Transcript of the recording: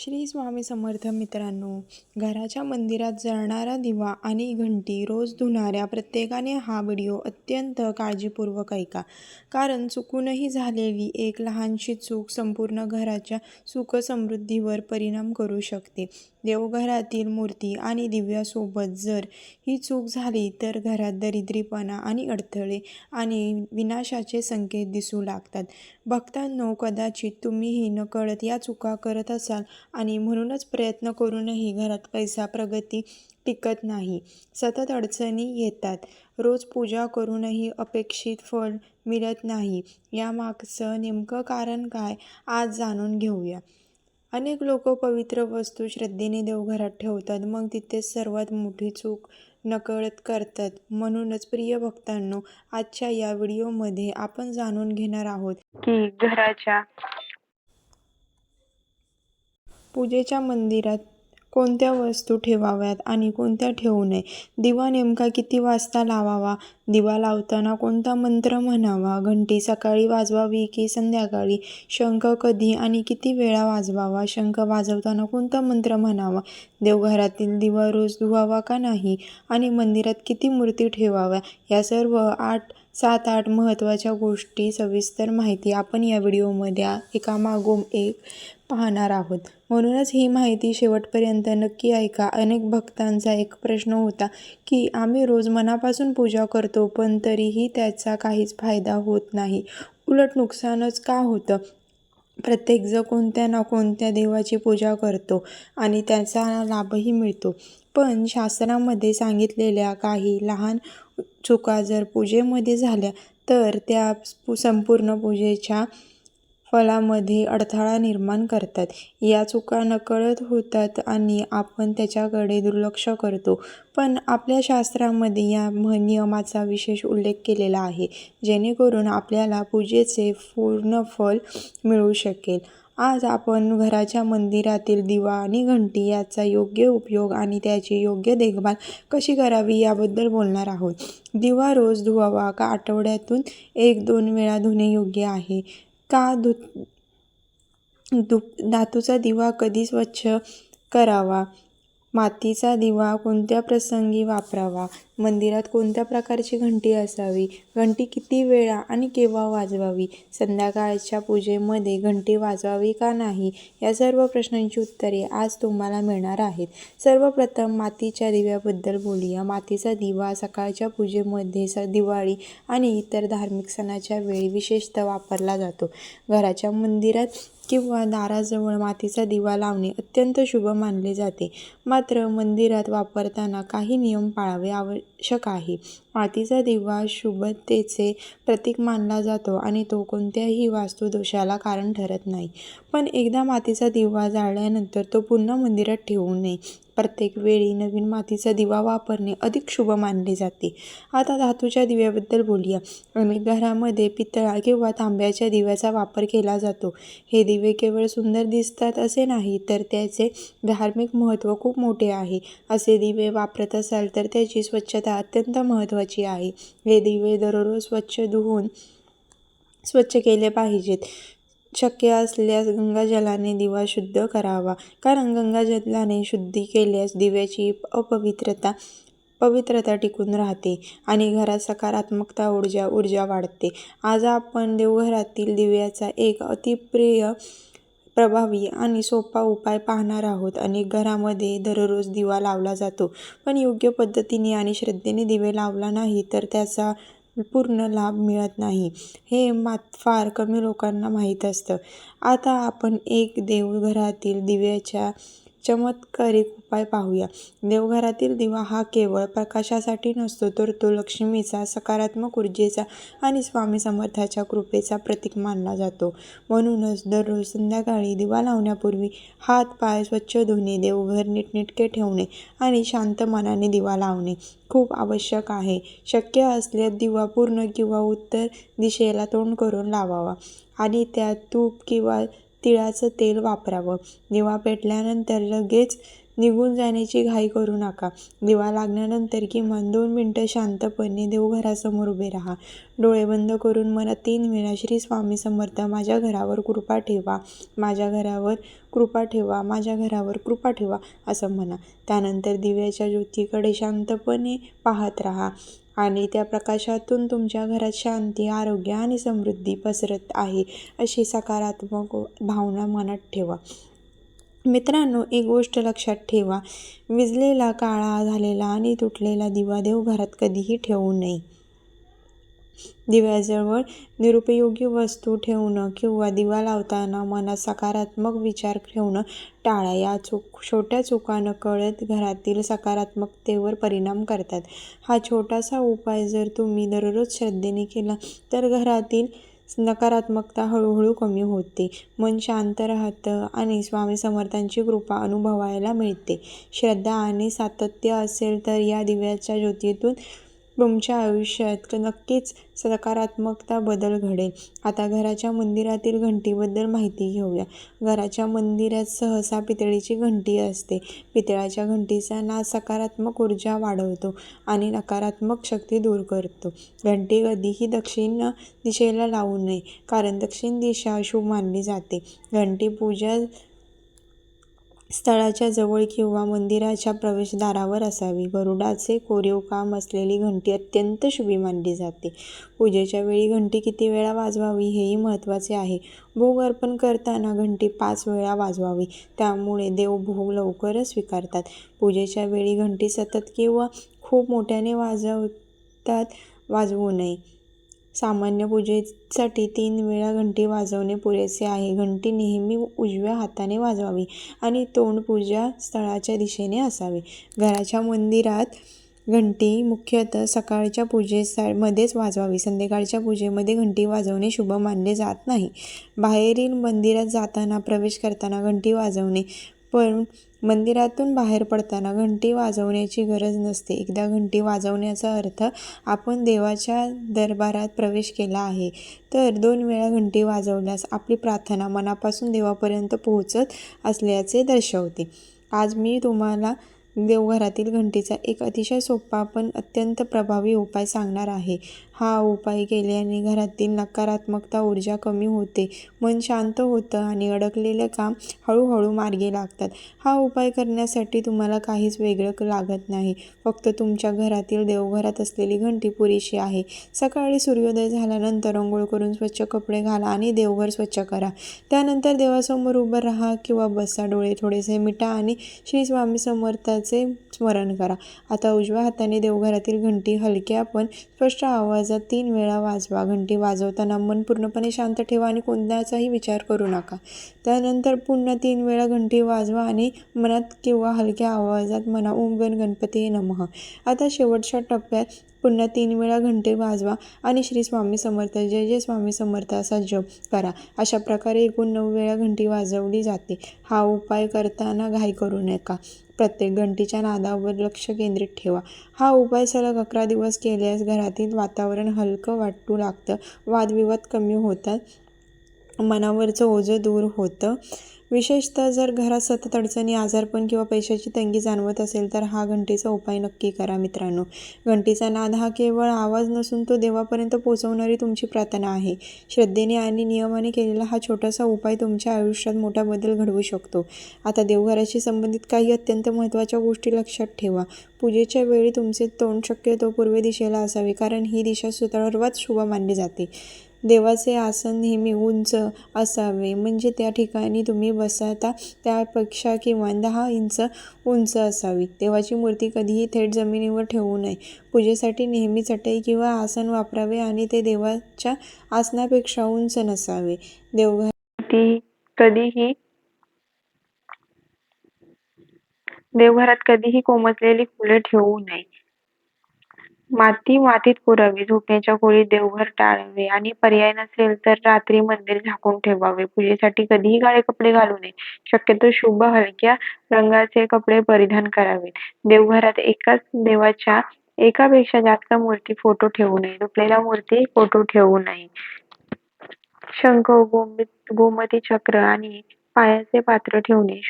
श्री स्वामी समर्थ मित्रांनो घराच्या मंदिरात जळणारा दिवा आणि घंटी रोज धुणाऱ्या प्रत्येकाने हा व्हिडिओ अत्यंत काळजीपूर्वक ऐका. कारण चुकूनही झालेली एक लहानशी चूक संपूर्ण घराच्या सुखसमृद्धीवर परिणाम करू शकते. देवघरातील मूर्ती आणि दिव्यासोबत जर ही चूक झाली तर घरात दरिद्रीपणा आणि अडथळे आणि विनाशाचे संकेत दिसू लागतात. भक्तांनो कदाचित तुम्हीही नकळत या चुका करत असाल आणि म्हणूनच प्रयत्न करूनही घरात पैसा प्रगती टिकत नाही. सतत अडचणी येतात. रोज पूजा करूनही अपेक्षित फळ मिळत नाही. यामागचं नेमकं कारण काय आज जाणून घेऊया. अनेक लोक पवित्र वस्तू श्रद्धेने देवघरात ठेवतात. मग तिथे सर्वात मोठी चूक नकळत करतात. म्हणूनच प्रिय भक्तांनो आजच्या या व्हिडिओमध्ये आपण जाणून घेणार आहोत की घराच्या पूजेच्या मंदिरात कोणत्या वस्तू ठेवाव्यात आणि कोणत्या ठेवू नये? दिवा नेमका किती वाजता लावावा? दिवा लावताना कोणता मंत्र म्हणावा? घंटी सकाळी वाजवावी की संध्याकाळी? शंख कधी आणि किती वेळा वाजवावा? शंख वाजवताना कोणता मंत्र म्हणावा? देवघरातील दिवा रोज धुवावा का नाही? आणि मंदिरात किती मूर्ती ठेवाव्या? या सर्व आठ सात आठ महत्त्वाच्या गोष्टी सविस्तर माहिती आपण या व्हिडिओमध्ये एकामागोम एक पाहणार आहोत. म्हणूनच ही माहिती शेवटपर्यंत नक्की ऐका. अनेक भक्तांचा एक प्रश्न होता की आम्ही रोज मनापासून पूजा करतो पण तरीही त्याचा काहीच फायदा होत नाही. उलट नुकसानच का होतं? प्रत्येकजण कोणत्या ना कोणत्या देवाची पूजा करतो आणि त्याचा लाभही मिळतो. पण शास्त्रामध्ये सांगितलेल्या काही लहान चुका जर पूजेमध्ये झाल्या तर त्या संपूर्ण पूजेच्या फलामध्ये अडथळा निर्माण करतात. या चुका नकळत होतात आणि आपण त्याच्याकडे दुर्लक्ष करतो. पण आपल्या शास्त्रामध्ये या नियमाचा विशेष उल्लेख केलेला आहे जेणेकरून आपल्याला पूजेचे पूर्ण फल मिळू शकेल. आज आपण घराच्या मंदिरातील दिवा आणि घंटी याचा योग्य उपयोग आणि त्याची योग्य देखभाल कशी करावी याबद्दल बोलणार आहोत. दिवा रोज धुवावा का आठवड्यातून एक दोन वेळा धुणे योग्य आहे? का धु दु धातूचा दिवा कधी स्वच्छ करावा? मातीचा दिवा कोणत्या प्रसंगी वापरावा? मंदिरात कोणत्या प्रकारची घंटी असावी? घंटी किती वेळा आणि केव्हा वाजवावी? संध्याकाळच्या पूजेमध्ये घंटी वाजवावी का नाही? या सर्व प्रश्नांची उत्तरे आज तुम्हाला मिळणार आहेत. सर्वप्रथम मातीच्या दिव्याबद्दल बोलूया. मातीचा दिवा सकाळच्या पूजेमध्ये स दिवाळी आणि इतर धार्मिक सणाच्या वेळी विशेषतः वापरला जातो. घराच्या मंदिरात किंवा दाराजवळ मातीचा दिवा लावणे अत्यंत शुभ मानले जाते. मात्र मंदिरात वापरताना काही नियम पाळावे आवश्यक आहे. मातीचा दिवा शुभतेचे प्रतीक मानला जातो आणि तो कोणत्याही वास्तुदोषाला कारण ठरत नाही. पण एकदा मातीचा दिवा जाळल्यानंतर तो पुन्हा मंदिरात ठेवू नये. प्रत्येक वेळी नवीन मातीचा दिवा वापरणे अधिक शुभ मानले जाते. आता धातूच्या दिव्याबद्दल बोलूया. अनेक घरामध्ये पितळा किंवा तांब्याच्या दिव्याचा वापर केला जातो. हे दिवे केवळ सुंदर दिसतात असे नाही तर त्याचे धार्मिक महत्त्व खूप मोठे आहे. असे दिवे वापरत असाल तर त्याची स्वच्छता अत्यंत महत्त्वाची आहे. हे दिवे दररोज स्वच्छ धुवून स्वच्छ केले पाहिजेत. शक्य असल्यास गंगाजलाने दिवा शुद्ध करावा. कारण गंगाजलाने शुद्धी केल्यास दिव्याची अपवित्रता पवित्रता टिकून राहते आणि घरात सकारात्मकता ऊर्जा ऊर्जा वाढते. आज आपण देवघरातील दिव्याचा एक अतिप्रिय प्रभावी आणि सोपा उपाय पाहणार आहोत. अनेक घरामध्ये दररोज दिवा लावला जातो पण योग्य पद्धतीने आणि श्रद्धेने दिवे लावला नाही तर त्याचा पूर्ण लाभ मिळत नाही. हे मात फार कमी लोकांना माहीत असतं. आता आपण एक देवघरातील दिव्याच्या चमत्कारिक उपाय पाहूया. देवघरातील दिवा हा केवळ प्रकाशासाठी नसतो तर तो लक्ष्मीचा सकारात्मक ऊर्जेचा आणि स्वामी समर्थाच्या कृपेचा प्रतीक मानला जातो. म्हणूनच दररोज संध्याकाळी दिवा लावण्यापूर्वी हात पाय स्वच्छ धुणे देवघर नीटनेटके ठेवणे आणि शांत मनाने दिवा लावणे खूप आवश्यक आहे. शक्य असल्यास दिवा पूर्ण किंवा उत्तर दिशेला तोंड करून लावावा आणि त्यात तूप किंवा तिळाचं तेल वापरावं. दिवा पेटल्यानंतर लगेच निघून जाण्याची घाई करू नका. दिवा लागल्यानंतर किमान दोन मिनटं शांतपणे देवघरासमोर उभे राहा. डोळे बंद करून मला तीन वेळा श्री स्वामी समर्थ माझ्या घरावर कृपा ठेवा. माझ्या घरावर कृपा ठेवा. माझ्या घरावर कृपा ठेवा असं म्हणा. त्यानंतर दिव्याच्या ज्योतीकडे शांतपणे पाहत राहा. आणि त्या प्रकाशातून तुमच्या घरात शांती आरोग्य आणि समृद्धी पसरत आहे अशी सकारात्मक भावना मनात ठेवा. मित्रांनो एक गोष्ट लक्षात ठेवा. विजलेला काळा झालेला आणि तुटलेला दिवा देवघरात कधीही ठेवू नये. दिव्याजवळ निरुपयोगी वस्तू ठेवणं किंवा दिवा लावताना मनात सकारात्मक विचार ठेवणं टाळा. या चूक छोट्या चुका नकळत घरातील सकारात्मकतेवर परिणाम करतात. हा छोटासा उपाय जर तुम्ही दररोज श्रद्धेने केला तर घरातील नकारात्मकता हळूहळू कमी होते. मन शांत राहतं आणि स्वामी समर्थांची कृपा अनुभवायला मिळते. श्रद्धा आणि सातत्य असेल तर या दिव्याच्या ज्योतीतून तुमच्या आयुष्यात नक्कीच सकारात्मकता बदल घडेल. आता घराच्या मंदिरातील घंटीबद्दल माहिती घेऊया. घराच्या मंदिरात सहसा पितळीची घंटी असते. पितळाच्या घंटीचा ना सकारात्मक ऊर्जा वाढवतो आणि नकारात्मक शक्ती दूर करतो. घंटी कधीही दक्षिण दिशेला लावू नये कारण दक्षिण दिशा अशुभ मानली जाते. घंटी पूजा स्थळाच्या जवळ किंवा मंदिराच्या प्रवेशद्वारावर असावी. गरुडाचे कोरीव काम असलेली घंटी अत्यंत शुभी मानली जाते. पूजेच्या वेळी घंटी किती वेळा वाजवावी हेही महत्त्वाचे आहे. भोग अर्पण करताना घंटी पाच वेळा वाजवावी. त्यामुळे देव भोग लवकरच स्वीकारतात. पूजेच्या वेळी घंटी सतत किंवा खूप मोठ्याने वाजवतात वाजवू नये. सामान्य पूजेसाठी तीन वेळा घंटी वाजवणे पुरेसे आहे. घंटी नेहमी उजव्या हाताने वाजवावी आणि तोंड पूजा स्थळाच्या दिशेने असावे. घराच्या मंदिरात घंटी मुख्यतः सकाळच्या पूजे मध्येच वाजवावी. संध्याकाळच्या पूजेमध्ये घंटी वाजवणे शुभ मानले जात नाही. बाहेरील मंदिरात जाताना प्रवेश करताना घंटी वाजवणे. पण मंदिरातून बाहेर पडताना घंटी वाजवण्याची गरज नसते. एकदा घंटी वाजवण्याचा अर्थ आपण देवाच्या दरबारात प्रवेश केला आहे. तर दोन वेळा घंटी वाजवल्यास आपली प्रार्थना मनापासून देवापर्यंत पोहोचत असल्याचे दर्शवते. आज मी तुम्हाला देवघरातील घंटीचा एक अतिशय सोपा पण अत्यंत प्रभावी उपाय सांगणार आहे. हा उपाय केल्याने घरातील नकारात्मकता ऊर्जा कमी होते. मन शांत होतं आणि अडकलेले काम हळूहळू मार्गी लागतात. हा उपाय करण्यासाठी तुम्हाला काहीच वेगळं लागत नाही. फक्त तुमच्या घरातील देवघरात असलेली घंटी पुरेशी आहे. सकाळी सूर्योदय झाल्यानंतर अंघोळ करून स्वच्छ कपडे घाला आणि देवघर स्वच्छ करा. त्यानंतर देवासमोर उभं राहा किंवा बसा. डोळे थोडेसे मिटा आणि श्री स्वामी समर्थाचे स्मरण करा. आता उजव्या हाताने देवघरातील घंटी हलक्या पण स्पष्ट आवाज आवाजात तीन वेळा वाजवा. घंटी वाजवताना मन पूर्णपणे शांत ठेवा आणि कोणत्याचाही विचार करू नका. त्यानंतर पुन्हा तीन वेळा घंटी वाजवा आणि मनात किंवा हलक्या आवाजात म्हणा ओम गण गणपती नमः. आता शेवटच्या टप्प्यात पुन्हा तीन वेळा घंटे वाजवा आणि श्री स्वामी समर्थ जय जय स्वामी समर्थ असा जप करा. अशा प्रकारे एकूण नऊ वेळा घंटी वाजवली जाते. हा उपाय करताना घाई करू नका. प्रत्येक घंटीच्या नादावर लक्ष केंद्रित ठेवा. हा उपाय सलग अकरा दिवस केल्यास घरातील वातावरण हलकं वाटू लागतं. वादविवाद कमी होतात. मनावरचं ओझं दूर होतं. विशेषतः जर घरात सतत अडचणी आजारपण किंवा पैशाची तंगी जाणवत असेल तर हा घंटीचा उपाय नक्की करा मित्रांनो. घंटीचा नाद हा केवळ आवाज नसून तो देवापर्यंत पोचवणारी तुमची प्रार्थना आहे. श्रद्धेने आणि नियमाने केलेला हा छोटासा उपाय तुमच्या आयुष्यात मोठा बदल घडवू शकतो. आता देवघराशी संबंधित काही अत्यंत महत्त्वाच्या गोष्टी लक्षात ठेवा. पूजेच्या वेळी तुमचे तोंड शक्यतो पूर्व दिशेला असावे कारण ही दिशा सर्वात शुभ मानली जाते. देवाचे आसन नेहमी उंच असावे. म्हणजे त्या ठिकाणी तुम्ही बसता त्यापेक्षा किमान दहा इंच उंच असावी. देवाची मूर्ती कधीही थेट जमिनीवर ठेवू नये. पूजेसाठी नेहमी चटई किंवा आसन वापरावे आणि ते देवाच्या आसनापेक्षा उंच नसावे. देवघरात कधीही देवघरात कधीही कोमजलेली फुले ठेवू नये. माती मातीत पुरावी झोपण्याच्या खोलीत देवघर टाळावे आणि पर्याय नसेल तर रात्री मंदिर झाकून ठेवावे. पूजेसाठी कधीही काळे कपडे घालू नये. शक्यतो शुभ हलक्या रंगाचे कपडे परिधान करावे. देवघरात एकाच देवाच्या एकापेक्षा जास्त मूर्ती फोटो ठेवू नये. झोपलेल्या मूर्ती फोटो ठेवू नये. शंख गोमती चक्र आणि पायाचे पात्र ठेवणे